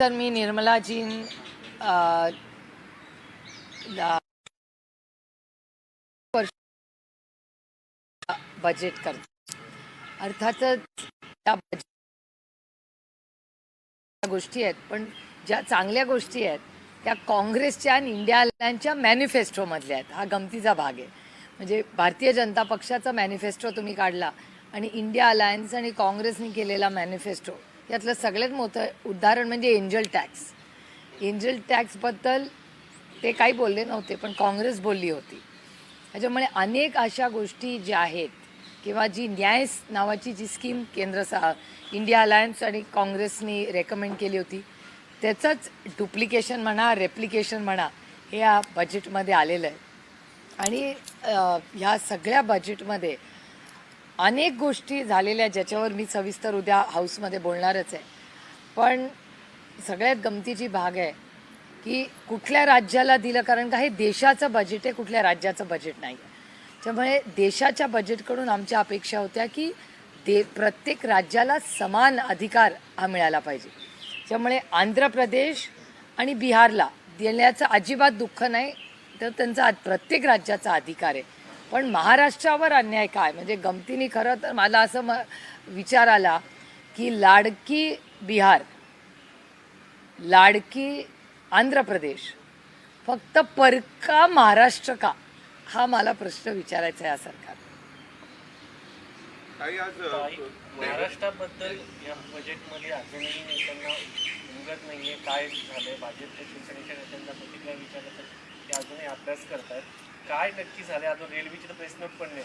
तर मी निर्मलाजी बजेट करते. अर्थातच त्या बजेट गोष्टी आहेत पण ज्या चांगल्या गोष्टी आहेत त्या काँग्रेसच्या आणि इंडिया अलायन्सच्या मॅनिफेस्टोमधल्या आहेत. हा गमतीचा भाग आहे. म्हणजे भारतीय जनता पक्षाचा मॅनिफेस्टो तुम्ही काढला आणि इंडिया अलायन्स आणि काँग्रेसने केलेला मॅनिफेस्टो यातलं सगळ्यात मोठं उदाहरण म्हणजे एंजल टॅक्स. एंजल टॅक्सबद्दल ते काही बोलले नव्हते पण काँग्रेस बोलली होती. त्याच्यामुळे अनेक अशा गोष्टी ज्या आहेत किंवा जी न्याय नावाची जी स्कीम केंद्र सा इंडिया अलायन्स आणि काँग्रेसनी रेकमेंड केली होती त्याचंच डुप्लिकेशन म्हणा रेप्लिकेशन म्हणा हे या बजेटमध्ये आलेलं आहे. आणि ह्या सगळ्या बजेटमध्ये अनेक गोष्टी झालेल्या ज्याच्यावर मी सविस्तर उद्या हाऊसमध्ये बोलणारच आहे. पण सगळ्यात गमतीची भाग आहे की कुठल्या राज्याला दिलं कारण का हे देशाचं बजेट आहे कुठल्या राज्याचं बजेट नाही आहे. त्यामुळे देशाच्या बजेटकडून आमच्या अपेक्षा होत्या की दे प्रत्येक राज्याला समान अधिकार हा मिळाला पाहिजे. त्यामुळे आंध्र प्रदेश आणि बिहारला देण्याचं अजिबात दुःख नाही तर त्यांचा प्रत्येक राज्याचा अधिकार आहे. पण महाराष्ट्रावर अन्याय काय? म्हणजे गमतीने खरं तर मला असं म विचार आला की लाडकी बिहार लाडकी आंध्र प्रदेश फक्त परका महाराष्ट्र का? हा मला प्रश्न विचारायचा आहे या सरकार काही आज काही महाराष्ट्राबद्दल या बजेटमध्ये अजूनही नेत्यांना उमगत नाहीये. काय झालंय? भाजपच्या शिवसेनेच्या नेत्यांना प्रतिक्रिया विचारलं तर ते अजूनही अभ्यास करतायत. काय नक्की झालंय? आता रेल्वेची तर प्रेस नोट पण नाही.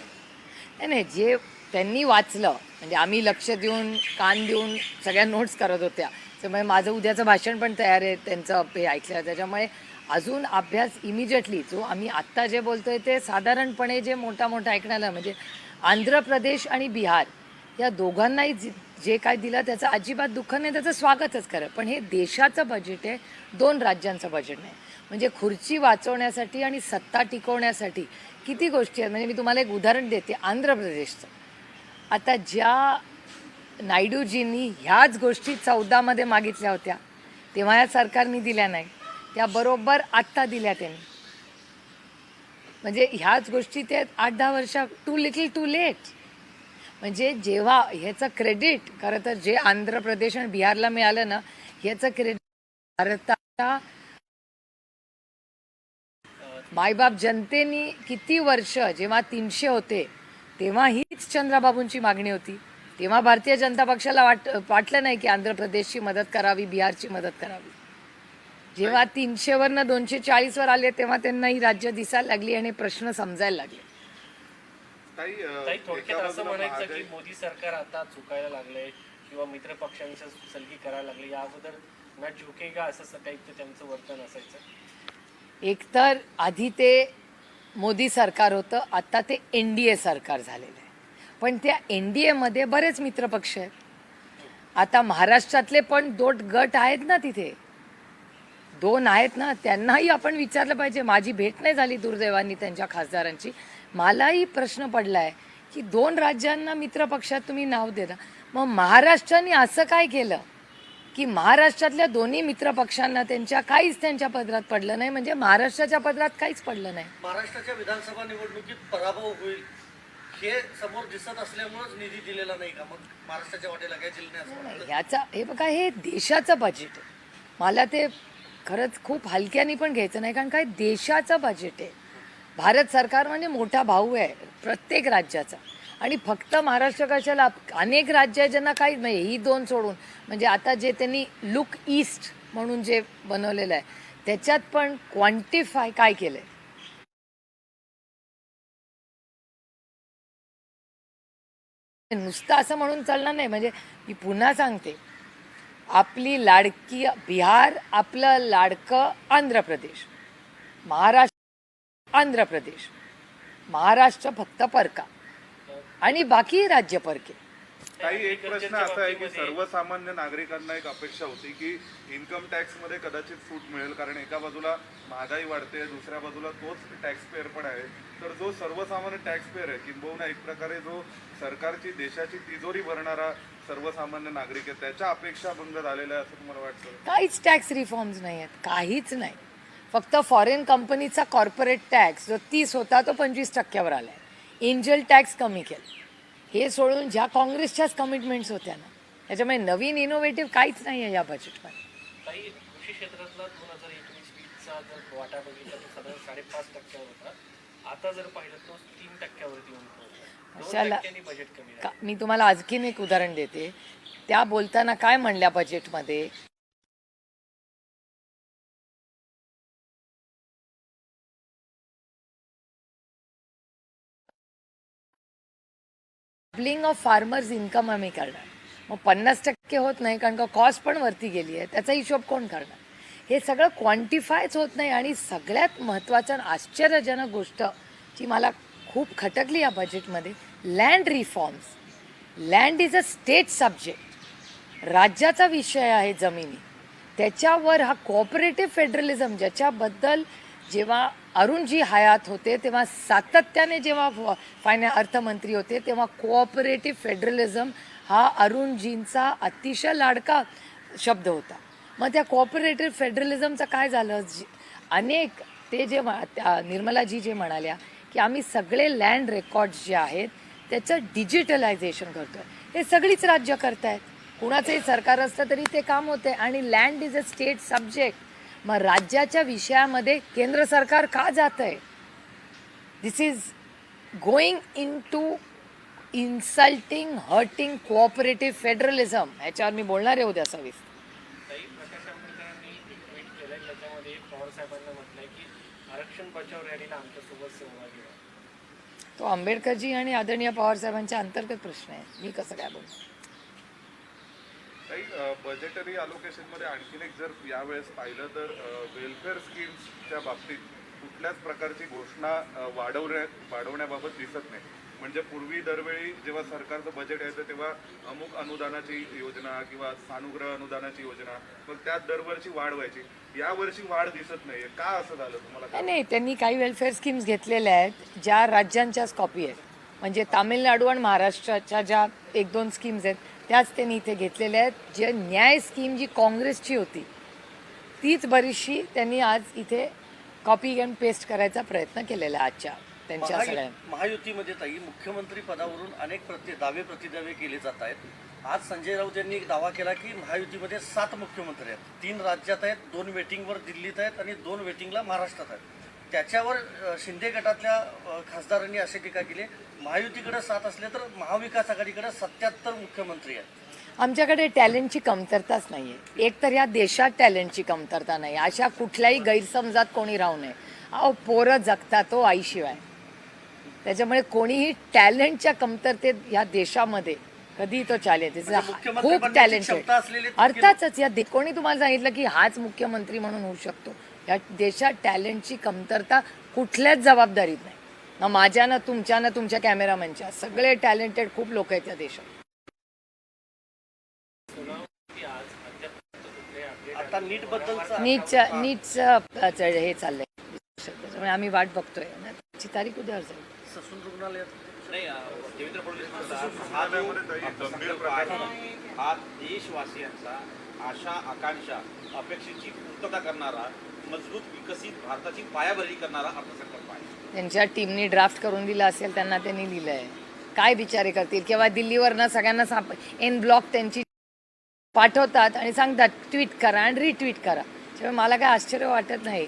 नाही नाही जे त्यांनी वाचलं म्हणजे आम्ही लक्ष देऊन कान देऊन सगळ्या नोट्स करत होत्या. त्यामुळे माझं उद्याचं भाषण पण तयार आहे त्यांचं हे ऐकलं. त्याच्यामुळे अजून अभ्यास इमिजिएटली जो आम्ही आत्ता जे बोलतोय ते साधारणपणे जे मोठा मोठा ऐकण्याला म्हणजे आंध्र प्रदेश आणि बिहार या दोघांनाही जि जे काय दिलं त्याचं अजिबात दुःख नाही त्याचं स्वागतच करा पण हे देशाचं बजेट आहे दोन राज्यांचं बजेट नाही. म्हणजे खुर्ची वाचवण्यासाठी आणि सत्ता टिकवण्यासाठी किती गोष्टी आहेत. म्हणजे मी तुम्हाला एक उदाहरण देते आंध्र प्रदेशचं. आता ज्या नायडूजींनी ह्याच गोष्टी चौदामध्ये मागितल्या होत्या तेव्हा या सरकारने दिल्या नाही. त्या बरोबर आत्ता दिल्या त्यांनी. म्हणजे ह्याच गोष्टी ते आठ दहा वर्षा टू लिटल टू लेट म्हणजे जेव्हा ह्याचं क्रेडिट खरं तर जे आंध्र प्रदेश आणि बिहारला मिळालं ना ह्याचं क्रेडिट भारताच्या मायबाप जनतेनी किती वर्ष जेव्हा तीनशे होते तेव्हा हीच चंद्राबाबूंची मागणी होती. तेव्हा भारतीय जनता पक्षाला वाट वाटलं नाही की आंध्र प्रदेशची मदत करावी बिहारची मदत करावी. जेव्हा तीनशेवरनं दोनशे चाळीसवर आले तेव्हा त्यांना ही राज्य दिसायला लागली आणि प्रश्न समजायला लागले. काही काही थोडक्यात एका असं म्हणायचं की मोदी सरकार आता चुकायला लागलंय किंवा मित्र पक्षांचं सलगी करायला लागले या अगोदर ना झुकेगा असं टाईपचं त्यांचं वर्तन असायचं? एकतर आधी ते मोदी सरकार होतं आता ते एन डी ए सरकार झालेलं आहे. पण त्या एन डी एमध्ये बरेच मित्रपक्ष आहेत. आता महाराष्ट्रातले पण दोट गट आहेत ना तिथे. दोन आहेत ना त्यांनाही आपण विचारलं पाहिजे. माझी भेट नाही झाली दुर्दैवानी त्यांच्या खासदारांची. मलाही प्रश्न पडला आहे की दोन राज्यांना मित्रपक्षात तुम्ही नाव देता. मग महाराष्ट्राने असं काय केलं? की महाराष्ट्रातल्या दोन्ही मित्रपक्षांना त्यांच्या काहीच त्यांच्या पदरात पडलं नाही म्हणजे महाराष्ट्राच्या पदरात काहीच पडलं नाही. महाराष्ट्राच्या विधानसभा निवडणुकीत पराभव होईल हे समोर दिसत असल्यामुळेच निधी दिलेला नाही का? मग महाराष्ट्राच्या वाटेला काय जिल्हे असं वाटतं ह्याचा हे बघा हे देशाचं बजेट आहे. मला ते खरंच खूप हलक्याने पण घ्यायचं नाही कारण काय? देशाचं बजेट आहे. भारत सरकार म्हणजे मोठा भाऊ आहे प्रत्येक राज्याचा. आणि फक्त महाराष्ट्र कशाला अनेक राज्य आहे ज्यांना काहीच नाही ही दोन सोडून. म्हणजे आता जे त्यांनी लुक ईस्ट म्हणून जे बनवलेलं आहे त्याच्यात पण क्वांटिफाय काय केलंय? नुसतं असं म्हणून चालणार नाही म्हणजे मी पुन्हा सांगते. आपली लाडकी बिहार आपलं लाडकं आंध्र प्रदेश. महाराष्ट्र आंध्र प्रदेश. महाराष्ट्र फक्त परका. आणि बाकी राज्य परके. काही एक प्रश्न असा आहे की सर्वसामान्य नागरिकांना एक अपेक्षा होती की इन्कम टॅक्समध्ये कदाचित सूट मिळेल कारण एका बाजूला महागाई वाढते दुसऱ्या बाजूला तोच टॅक्स पेअर पण आहे. तर जो सर्वसामान्य टॅक्स पेअर आहे किंबहुना एक प्रकारे जो सरकारची देशाची तिजोरी भरणारा सर्वसामान्य नागरिक आहेत त्याच्या अपेक्षा भंग झालेल्या आहे असं तुम्हाला वाटतं? काहीच टॅक्स रिफॉर्म्स नाही आहेत काहीच नाही. फक्त फॉरेन कंपनीचा कॉर्पोरेट टॅक्स जो तीस होता तो पंचवीस टक्क्यावर आला आहे एंजल टॅक्स कमी केलं. हे सोडून ज्या काँग्रेसच्याच कमिटमेंट्स होत्या ना त्याच्यामुळे नवीन इनोव्हेटिव्ह काहीच नाही आहे या बजेटमध्ये काही कृषी क्षेत्रातला दोन हजार एकोणीस वीसचा जर वाटा बघितला तर साधारण साडेपाच टक्क्यावर होता. आता जर पाहिलं तो तीन टक्क्यावरती येऊन पोहोचला. दोन कशाला? टक्क्यांनी बजेट कमी मी तुम्हाला आणखीन एक उदाहरण देते. त्या बोलताना काय म्हणल्या बजेटमध्ये डबलिंग ऑफ फार्मर्स इन्कम आम्ही करणार. मग पन्नास टक्के होत नाही कारण का कॉस्ट पण वरती गेली आहे. त्याचा हिशोब कोण करणार? हे सगळं क्वांटिफायच होत नाही आणि सगळ्यात महत्त्वाचं आश्चर्यजनक गोष्ट जी मला खूप खटकली या बजेटमध्ये land reforms land is a state subject राज्याचा विषय आहे जमिनी. त्याच्यावर हा कोऑपरेटिव्ह फेडरलिझम ज्याच्याबद्दल जेव्हा अरुणजी हयात होते तेव्हा सातत्याने जेव्हा फायना अर्थमंत्री होते तेव्हा कोऑपरेटिव्ह फेडरलिझम हा अरुणजींचा अतिशय लाडका शब्द होता. मग त्या कोऑपरेटिव्ह फेडरलिझमचं काय झालं? अनेक ते जे त्या निर्मलाजी जे म्हणाल्या की आम्ही सगळे लँड रेकॉर्ड्स जे आहेत त्याचं डिजिटलायझेशन करतोय. हे सगळीच राज्य करतायत. कुणाचंही सरकार असलं तरी ते काम होते आणि land is a state subject मग राज्याच्या विषयामध्ये केंद्र सरकार का जात आहे this is going into insulting hurting cooperative federalism ह्याच्यावर मी बोलणार आहे उद्या सविस्तर. तो आंबेडकरजी आणि आदरणीय पवारसाहेबांच्या अंतर्गत प्रश्न आहे. मी कसं काय बोलू? काही बजेटरी मध्ये आणखीन एक जर यावेळेस पाहिलं तर वेलफेअर स्कीम्सच्या बाबतीत कुठल्याच प्रकारची घोषणा वाढवण्या वाढवण्याबाबत दिसत नाही. म्हणजे पूर्वी दरवेळी जेव्हा सरकारचं बजेट यायचं तेव्हा अमुक अनुदानाची योजना किंवा सानुग्रह अनुदानाची योजना मग त्यात दरवर्षी वाढ व्हायची. यावर्षी वाढ दिसत नाहीये. का असं झालं तुम्हाला? काय नाही त्यांनी काही वेलफेअर स्कीम्स घेतलेल्या आहेत ज्या राज्यांच्याच कॉपी आहेत. म्हणजे तामिळनाडू आणि महाराष्ट्राच्या ज्या एक दोन स्कीम्स आहेत त्याच त्यांनी इथे घेतलेल्या आहेत. जे न्याय स्कीम जी काँग्रेसची होती तीच बरीचशी त्यांनी आज इथे कॉपी अँड पेस्ट करायचा प्रयत्न केलेला आहे आजच्या त्यांच्या सगळ्या महायुतीमध्ये ताई मुख्यमंत्री पदावरून अनेक प्रति दावे प्रतिदावे केले जात आहेत. आज संजय राऊत यांनी एक दावा केला की महायुतीमध्ये सात मुख्यमंत्री आहेत. तीन राज्यात आहेत दोन वेटिंगवर दिल्लीत आहेत आणि दोन वेटिंगला महाराष्ट्रात आहेत. त्याच्यावर शिंदे गटातल्या खासदारांनी अशी टीका केली. महायुतीकडे सात असले तर महाविकास आघाडीकडे सत्याहत्तर मुख्यमंत्री आहेत. आमच्याकडे टॅलेंटची कमतरताच नाही आहे एक तर या देशात टॅलेंटची कमतरता नाही अशा कुठल्याही गैरसमजात कोणी राहू नये. अहो पोरं जगतात तो आईशिवाय. त्याच्यामुळे कोणीही टॅलेंटच्या कमतरतेत या देशामध्ये कधी तो चालेल. म्हणजे खूप टॅलेंट तितके अर्थातच या कोणी तुम्हाला सांगितलं की हाच मुख्यमंत्री म्हणून होऊ शकतो. या देशात टॅलेंटची कमतरता कुठल्याच जबाबदारीत नाही. ना माझ्या ना तुमच्या ना तुमच्या कॅमेरामॅनच्या. सगळे टॅलेंटेड खूप लोक आहेत या देशात. की आज अद्याप कुठले अपडेट आता नीट बद्दलचा नीटचं हे चाललंय. त्याच्यामुळे आम्ही वाट बघतोय. त्याची तारीख उद्यावर जाईल ससून रुग्णालयात नाही देवेंद्र फडणवीस म्हणतात हा देशवासियांचा आशा आकांक्षा अपेक्षेची पूर्तता करणारा मजबूत विकसित भारताची पायाभरणी करणारा अर्थसंकल्प आहे. त्यांच्या टीमनी ड्राफ्ट करून दिला असेल त्यांना त्यांनी लिहिलंय काय विचारे करतील? किंवा दिल्लीवरनं सगळ्यांना साप एन ब्लॉक त्यांची पाठवतात आणि सांगतात ट्विट करा आणि रिट्विट करा. त्यामुळे मला काय आश्चर्य वाटत नाही.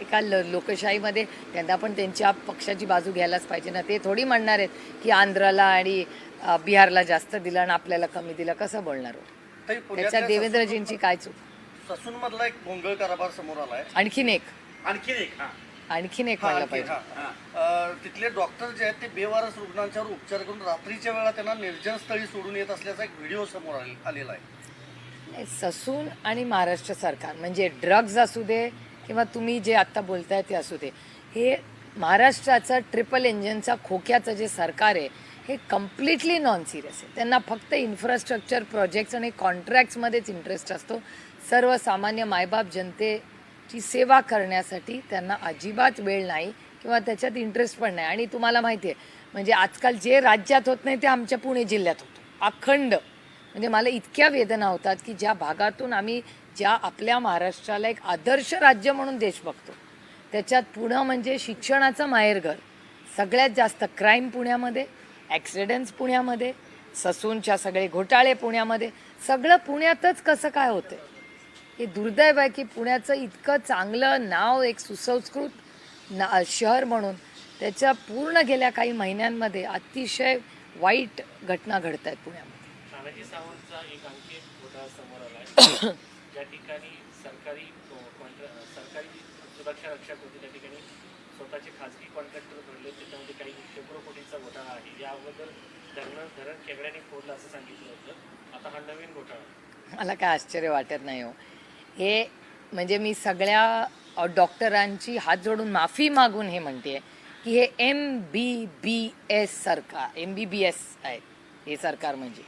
एका ल लोकशाहीमध्ये त्यांना पण त्यांच्या पक्षाची बाजू घ्यायलाच पाहिजे ना. ते थोडी म्हणणार आहेत की आंध्राला आणि बिहारला जास्त दिलं आणि आपल्याला कमी दिलं. कसं बोलणार हो? त्याच्यात देवेंद्रजींची काय चूक? ससून मधला एक भोंगळ कारभार समोर आलाय. आणखीन एक. आणखीन एक हा. आणखीन एक म्हणलं पाहिजे. तिथले डॉक्टर जे आहेत ते बेवारस रुग्णांच्यावर उपचार करून रात्रीच्या वेळा त्यांना निर्जन स्थळी सोडून येत असल्याचा एक व्हिडिओ समोर आले- आलेला आहे. ससून आणि महाराष्ट्र सरकार म्हणजे ड्रग्ज असू दे किंवा तुम्ही जे आत्ता बोलताय ते असू दे. हे महाराष्ट्राचं ट्रिपल इंजिनचा खोक्याचं जे सरकार आहे हे कम्प्लिटली नॉन सिरियस आहे. त्यांना फक्त इन्फ्रास्ट्रक्चर प्रोजेक्ट्स आणि कॉन्ट्रॅक्ट्समध्येच इंटरेस्ट असतो. सर्वसामान्य मायबाप जनतेची सेवा करण्यासाठी त्यांना अजिबात वेळ नाही किंवा त्याच्यात इंटरेस्ट पण नाही. आणि तुम्हाला माहिती आहे म्हणजे आजकाल जे राज्यात होत नाही ते आमच्या पुणे जिल्ह्यात होतं. अखंड. म्हणजे मला इतक्या वेदना होतात की ज्या भागातून आम्ही ज्या आपल्या महाराष्ट्राला एक आदर्श राज्य म्हणून देश बघतो त्याच्यात पुणं म्हणजे शिक्षणाचं माहेरघर सगळ्यात जास्त क्राईम पुण्यामध्ये ॲक्सिडेंट्स पुण्यामध्ये ससूनच्या सगळे घोटाळे पुण्यामध्ये सगळं पुण्यातच कसं काय होतं हे दुर्दैव आहे की पुण्याचं इतकं चांगलं नाव एक सुसंस्कृत ना शहर म्हणून त्याच्या पूर्ण गेल्या काही महिन्यांमध्ये अतिशय वाईट घटना घडत आहेत पुण्यामध्ये ज्या ठिकाणी सरकारी कॉन्ट्रॅ सरकारी सुरक्षा रक्षक होते त्या ठिकाणी स्वतःचे खाजगी कॉन्ट्रॅक्टर घडले त्याच्यामध्ये काही शेकडो कोटींचा घोटाळा आहे. या अगोदर धरण धरण खेकड्याने फोडलं असं सांगितलं होतं. आता हा नवीन घोटाळा. मला काय आश्चर्य वाटत नाही हो. हे म्हणजे मी सगळ्या डॉक्टरांची हात जोडून माफी मागून हे म्हणते की हे एम बी बी एस सरकार एम बी बी एस आहे. हे सरकार म्हणजे.